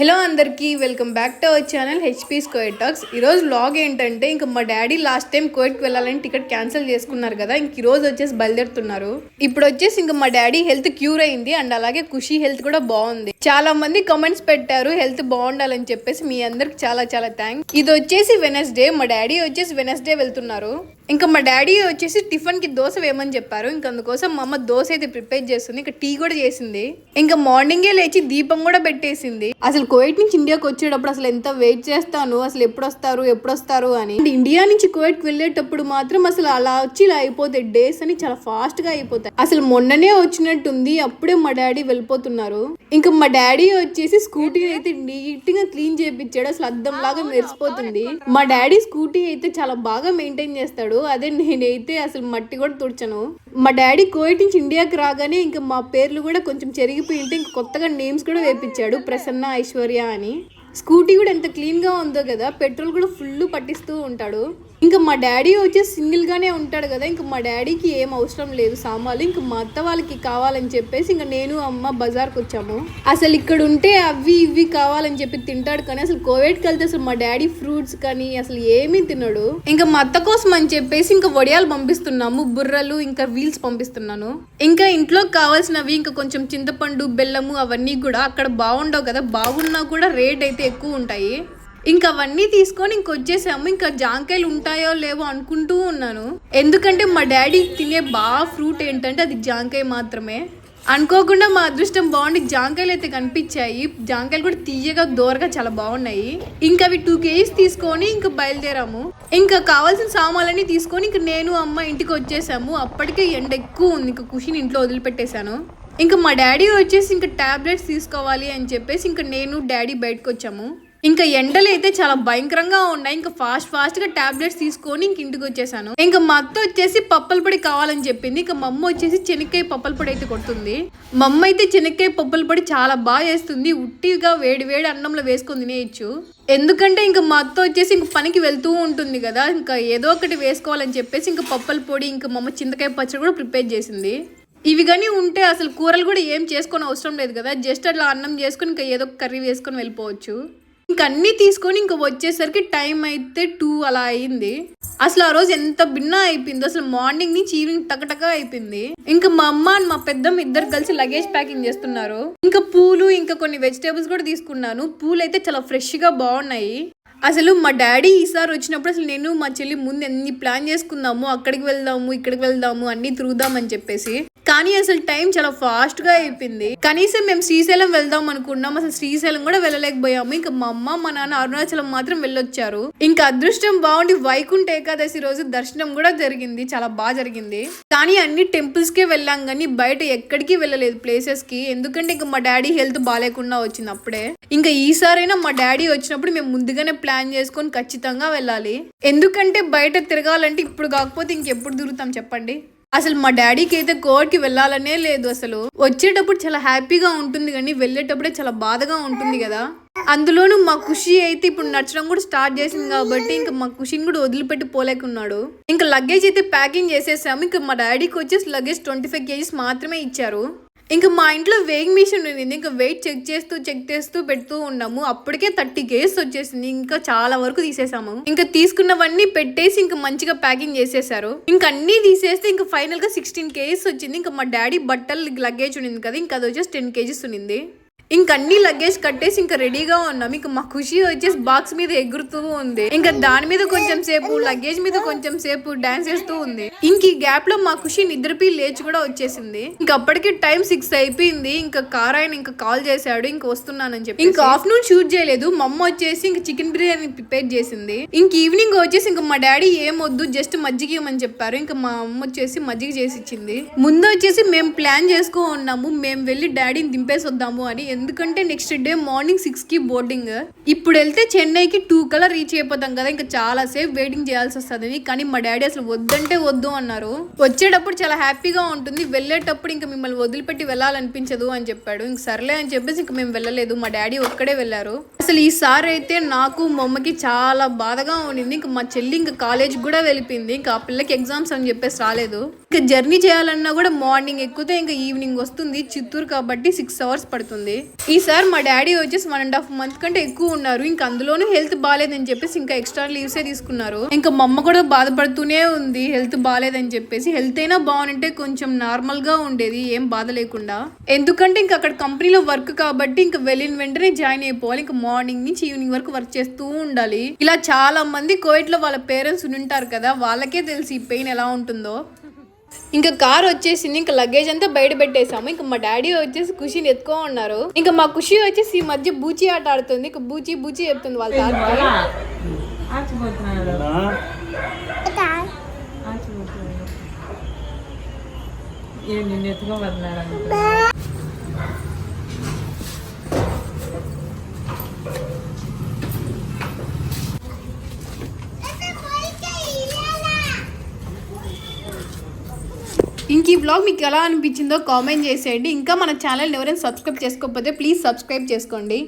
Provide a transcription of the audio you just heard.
Hello అందరికీ welcome back to our channel HP square talks. ఈరోజు లాగ్ ఏంటంటే ఇంకా మా డాడీ లాస్ట్ టైం కోవిడ్కి వెళ్ళాలని టికెట్ క్యాన్సిల్ చేసుకున్నారు కదా ఇంక ఈరోజు వచ్చేసి బయలుదేరుతున్నారు. ఇప్పుడు వచ్చేసి ఇంకా మా డాడీ హెల్త్ క్యూర్ అయింది అండ్ అలాగే ఖుషి హెల్త్ కూడా బాగుంది. చాలా మంది కామెంట్స్ పెట్టారు హెల్త్ బాగుండాలని చెప్పేసి మీ అందరికి చాలా చాలా థ్యాంక్స్ ఇది వచ్చేసి వెనస్డే మా డాడీ వచ్చేసి వెనస్డే వెళ్తున్నారు. ఇంకా మా డాడీ వచ్చేసి టిఫిన్కి దోశ వేయమని చెప్పారు. ఇంకా అందుకోసం మా అమ్మ దోశ అయితే ప్రిపేర్ చేస్తుంది. ఇంకా టీ కూడా చేసింది. ఇంకా మార్నింగే లేచి దీపం కూడా పెట్టేసింది. అసలు కోవిడ్ నుంచి ఇండియాకి వచ్చేటప్పుడు అసలు ఎంత వెయిట్ చేస్తాను? అసలు ఎప్పుడు వస్తారు ఎప్పుడు వస్తారు అని ఇండియా నుంచి కోవిడ్కి వెళ్ళేటప్పుడు మాత్రం అసలు అలా వచ్చి ఇలా అయిపోతాయి. డేస్ అని చాలా ఫాస్ట్గా అయిపోతాయి. అసలు మొన్ననే వచ్చినట్టుంది. అప్పుడే మా డాడీ వెళ్ళిపోతున్నారు. ఇంకా మా డాడీ వచ్చేసి స్కూటీ అయితే నీట్గా క్లీన్ చేయించాడు అసలు అద్దం లాగా మెరిసిపోతుంది. మా డాడీ స్కూటీ అయితే చాలా బాగా మెయింటైన్ చేస్తాడు. అదే నేనైతే అసలు మట్టి కూడా తుడిచాను. మా డాడీ కోయిట్ నుంచి ఇండియాకి రాగానే ఇంకా మా పేర్లు కూడా కొంచెం చెరిగిపోయి ఉంటే ఇంకా కొత్తగా నేమ్స్ కూడా వేపించాడు ప్రసన్న ఐశ్వర్య అని. స్కూటీ కూడా ఎంత క్లీన్గా ఉందో కదా పెట్రోల్ కూడా ఫుల్ పట్టిస్తూ ఉంటాడు. ఇంకా మా డాడీ వచ్చి సింగిల్గానే ఉంటాడు కదా ఇంకా మా డాడీకి ఏం అవసరం లేదు సామాన్లు ఇంకా మా అత్త వాళ్ళకి కావాలని చెప్పేసి ఇంకా నేను అమ్మ బజార్కి వచ్చాము. అసలు ఇక్కడ ఉంటే అవి ఇవి కావాలని చెప్పి తింటాడు కానీ అసలు కోవిడ్కి వెళ్తే అసలు మా డాడీ ఫ్రూట్స్ కానీ అసలు ఏమీ తినడు. ఇంకా మా అత్త కోసం అని చెప్పేసి ఇంకా వడియాలు పంపిస్తున్నాము బుర్రలు ఇంకా వీల్స్ పంపిస్తున్నాను. ఇంకా ఇంట్లో కావాల్సినవి ఇంకా కొంచెం చింతపండు బెల్లము అవన్నీ కూడా అక్కడ బాగుండవు కదా బాగున్నా కూడా రేట్ అయితే ఎక్కువ ఉంటాయి. ఇంకా అవన్నీ తీసుకొని ఇంకొచ్చేసాము ఇంకా జాంకాయలు ఉంటాయో లేవో అనుకుంటూ ఉన్నాను. ఎందుకంటే మా డాడీ తినే బాగా ఫ్రూట్ ఏంటంటే అది జాంకాయ మాత్రమే. అనుకోకుండా మా అదృష్టం బాగుండి జాంకాయలు అయితే కనిపించాయి. జాంకాయలు కూడా తీయగా దోరగా చాలా బాగున్నాయి. ఇంకా అవి టూ కేజీస్ తీసుకొని ఇంకా బయలుదేరాము. ఇంకా కావాల్సిన సామాన్లన్నీ తీసుకొని ఇంకా నేను అమ్మ ఇంటికి వచ్చేసాము. అప్పటికే ఎండ ఎక్కువ ఉంది. ఇంకా కుషిని ఇంట్లో వదిలిపెట్టేశాను. ఇంకా మా డాడీ వచ్చేసి ఇంకా టాబ్లెట్స్ తీసుకోవాలి అని చెప్పేసి ఇంకా నేను డాడీ బయటకు వచ్చాము. ఇంకా ఎండలు అయితే చాలా భయంకరంగా ఉన్నాయి. ఇంకా ఫాస్ట్ ఫాస్ట్గా టాబ్లెట్స్ తీసుకొని ఇంక ఇంటికి వచ్చేసాను. ఇంకా మా అత్త వచ్చేసి పప్పల పొడి కావాలని చెప్పింది. ఇంకా మా అమ్మ వచ్చేసి శనక్కాయ పప్పల పొడి అయితే కొడుతుంది. మా అమ్మ అయితే చెనక్కాయ పప్పల పొడి చాలా బాగా చేస్తుంది. ఉట్టిగా వేడి వేడి అన్నంలో వేసుకొని తినేయచ్చు. ఎందుకంటే ఇంకా మా అత్త వచ్చేసి ఇంక పనికి వెళ్తూ ఉంటుంది కదా. ఇంకా ఏదో ఒకటి వేసుకోవాలని చెప్పేసి ఇంకా పప్పల పొడి ఇంకా మా అమ్మ చింతకాయ పచ్చడి కూడా ప్రిపేర్ చేసింది. ఇవి కానీ ఉంటే అసలు కూరలు కూడా ఏం చేసుకొని అవసరం లేదు కదా. జస్ట్ అట్లా అన్నం చేసుకొని ఇంకా ఏదో కర్రీ వేసుకొని వెళ్ళిపోవచ్చు. ఇంక అన్నీ తీసుకొని ఇంక వచ్చేసరికి టైం అయితే టూ అలా అయింది. అసలు ఆ రోజు ఎంత భిన్న అయిపోయింది అసలు మార్నింగ్ నుంచి ఈవినింగ్ టకటక అయిపోయింది. ఇంకా మా అమ్మ అండ్ మా పెద్దమ్మ ఇద్దరు కలిసి లగేజ్ ప్యాకింగ్ చేస్తున్నారు. ఇంకా పూలు ఇంకా కొన్ని వెజిటేబుల్స్ కూడా తీసుకున్నాను. పూలు అయితే చాలా ఫ్రెష్గా బాగున్నాయి. అసలు మా డాడీ ఈసారి వచ్చినప్పుడు అసలు నేను మా చెల్లి ముందు ఎన్ని ప్లాన్ చేసుకుందాము అక్కడికి వెళ్దాము ఇక్కడికి వెళ్దాము అన్ని తిరుగుదామని చెప్పేసి కానీ అసలు టైం చాలా ఫాస్ట్గా అయిపోయింది. కనీసం మేము శ్రీశైలం వెళ్దాం అనుకున్నాం అసలు శ్రీశైలం కూడా వెళ్ళలేకపోయాము. ఇంకా మా అమ్మ మా నాన్న అరుణాచలం మాత్రం వెళ్ళొచ్చారు. ఇంకా అదృష్టం బాగుండి వైకుంఠ ఏకాదశి రోజు దర్శనం కూడా జరిగింది చాలా బాగా జరిగింది. కానీ అన్ని టెంపుల్స్ కే వెళ్ళాం కానీ బయట ఎక్కడికి వెళ్ళలేదు ప్లేసెస్కి ఎందుకంటే ఇంకా మా డాడీ హెల్త్ బాగాలేకుండా వచ్చింది అప్పుడే. ఇంకా ఈసారైనా మా డాడీ వచ్చినప్పుడు మేము ముందుగానే ప్లాన్ చేసుకొని ఖచ్చితంగా వెళ్ళాలి. ఎందుకంటే బయట తిరగాలంటే ఇప్పుడు కాకపోతే ఇంకెప్పుడు తిరుగుతాం చెప్పండి? అసలు మా డాడీకి అయితే కోర్ట్కి వెళ్ళాలనే లేదు అసలు. వచ్చేటప్పుడు చాలా హ్యాపీగా ఉంటుంది కానీ వెళ్ళేటప్పుడే చాలా బాధగా ఉంటుంది కదా. అందులోనూ మా ఖుషి అయితే ఇప్పుడు నచ్చడం కూడా స్టార్ట్ చేసింది కాబట్టి ఇంకా మా ఖుషిని కూడా వదిలిపెట్టి పోలేకున్నాడు. ఇంకా లగేజ్ అయితే ప్యాకింగ్ చేసేసాము. ఇంకా మా డాడీకి వచ్చేసి లగేజ్ ట్వంటీ ఫైవ్ కేజీస్ మాత్రమే ఇచ్చారు. ఇంకా మా ఇంట్లో వెయింగ్ మిషన్ ఉంది ఇంకా వెయిట్ చెక్ చేస్తూ చెక్ చేస్తూ పెడుతూ ఉన్నాము. అప్పటికే థర్టీ కేజెస్ వచ్చేసింది. ఇంకా చాలా వరకు తీసేసాము. ఇంకా తీసుకున్నవన్నీ పెట్టేసి ఇంకా మంచిగా ప్యాకింగ్ చేసేసారు. ఇంకా అన్ని తీసేస్తే ఇంకా ఫైనల్గా సిక్స్టీన్ కేజెస్ వచ్చింది. ఇంకా మా డాడీ బట్టలు లగేజ్ ఉండింది కదా ఇంకా అది వచ్చేసి టెన్ కేజీస్ ఉన్నింది. ఇంకా అన్ని లగేజ్ కట్టేసి ఇంకా రెడీగా ఉన్నాం. ఇంకా మా ఖుషి వచ్చేసి బాక్స్ మీద ఎగురుతూ ఉంది. ఇంకా దాని మీద కొంచెం సేపు లగేజ్ మీద కొంచెం సేపు డాన్స్ చేస్తూ ఉంది. ఇంక ఈ గ్యాప్లో మా ఖుషి నిద్రపి లేచి కూడా వచ్చేసింది. ఇంకా అప్పటికి టైం సిక్స్ అయిపోయింది. ఇంకా కార్ ఆయన ఇంకా కాల్ చేశాడు. ఇంకా వస్తున్నానని చెప్పి ఇంకా ఆఫ్టర్నూన్ షూట్ చేయలేదు. మా అమ్మ వచ్చేసి ఇంకా చికెన్ బిర్యానీ ప్రిపేర్ చేసింది. ఇంక ఈవినింగ్ వచ్చేసి ఇంకా మా డాడీ ఏం వద్దు జస్ట్ మజ్జిగ ఇవ్వమని చెప్పారు. ఇంకా మా అమ్మ వచ్చేసి మజ్జిగ చేసి ఇచ్చింది. ముందు వచ్చేసి మేము ప్లాన్ చేసుకో ఉన్నాము. మేము వెళ్ళి డాడీని దింపేసి వద్దాము అని ఎందుకంటే నెక్స్ట్ డే మార్నింగ్ సిక్స్కి బోర్డింగ్ ఇప్పుడు వెళ్తే చెన్నైకి టూ కలర్ రీచ్ అయిపోతాం కదా ఇంకా చాలా సేపు వెయిటింగ్ చేయాల్సి వస్తుంది. కానీ మా డాడీ అసలు వద్దంటే వద్దు అన్నారు. వచ్చేటప్పుడు చాలా హ్యాపీగా ఉంటుంది. వెళ్ళేటప్పుడు ఇంకా మిమ్మల్ని వదిలిపెట్టి వెళ్ళాలనిపించదు అని చెప్పాడు. ఇంక సర్లే అని చెప్పేసి ఇంక మేము వెళ్ళలేదు. మా డాడీ ఒక్కడే వెళ్ళారు. అసలు అసలు ఈసారి అయితే నాకు మా అమ్మకి చాలా బాధగా ఉండింది. ఇంకా మా చెల్లి ఇంకా కాలేజ్ కూడా వెళ్ళిపోయింది. ఇంకా ఆ పిల్లకి ఎగ్జామ్స్ అని చెప్పేసి రాలేదు. ఇంకా జర్నీ చేయాలన్నా కూడా మార్నింగ్ ఎక్కితే ఇంకా ఈవినింగ్ వస్తుంది. చిత్తూరు కాబట్టి సిక్స్ అవర్స్ పడుతుంది. ఈసారి మా డాడీ వచ్చేసి వన్ అండ్ హాఫ్ మంత్ కంటే ఎక్కువ ఉన్నారు. ఇంకా అందులోనూ హెల్త్ బాగాలేదని చెప్పేసి ఇంకా ఎక్స్ట్రా లీవ్సే తీసుకున్నారు. ఇంకా మా అమ్మ కూడా బాధపడుతూనే ఉంది. హెల్త్ బాగాలేదని చెప్పేసి. హెల్త్ అయినా బాగుంటే కొంచెం నార్మల్గా ఉండేది. ఏం బాధ లేకుండా. ఎందుకంటే ఇంకా అక్కడ కంపెనీలో వర్క్ కాబట్టి ఇంకా వెళ్ళిన వెంటనే జాయిన్ అయిపోవాలి. ఇంకా మార్నింగ్ నుంచి ఈవినింగ్ వరకు వర్క్ చేస్తూ ఉండాలి. ఇలా చాలా మంది కోవిడ్లో వాళ్ళ పేరెంట్స్ ఉంటారు కదా. వాళ్ళకే తెలిసి ఈ పెయిన్ ఎలా ఉంటుందో. ఇంకా కార్ వచ్చేసింది ఇంకా లగేజ్ అంతా బయట పెట్టేసాము ఇంకా మా డాడీ వచ్చేసి ఖుషిని ఎత్తుకో ఉన్నారు. ఇంకా మా ఖుషి వచ్చేసి ఈ మధ్య బూచి ఆట ఆడుతుంది. ఇంకా బూచి బూచి చెప్తుంది వాళ్ళ తాతకి ఇంక ఈ బ్లాగ్ మీకు ఎలా అనిపించిందో కామెంట్ చేసేయండి. ఇంకా మన ఛానల్ని ఎవరైనా సబ్స్క్రైబ్ చేసుకోకపోతే ప్లీజ్ సబ్స్క్రైబ్ చేసుకోండి.